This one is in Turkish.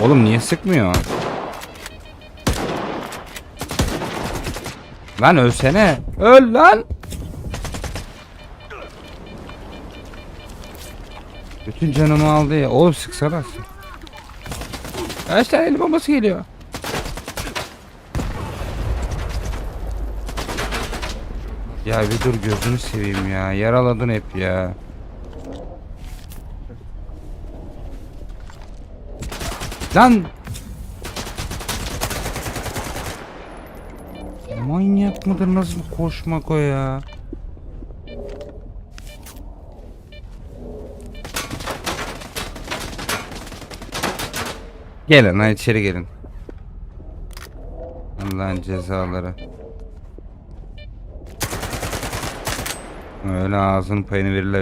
Oğlum niye sıkmıyor? Lan ölsene. Öl lan. Bütün canımı aldı ya. Oğlum sıksana. Kaç tane el bombası geliyor? Ya bir dur gözünü seveyim ya. Yaraladın hep ya. Lan! Manyak mıdır nasıl koşmak o ya? Gelin hadi içeri gelin. Allah'ın cezaları. Öyle ağzının payını verirler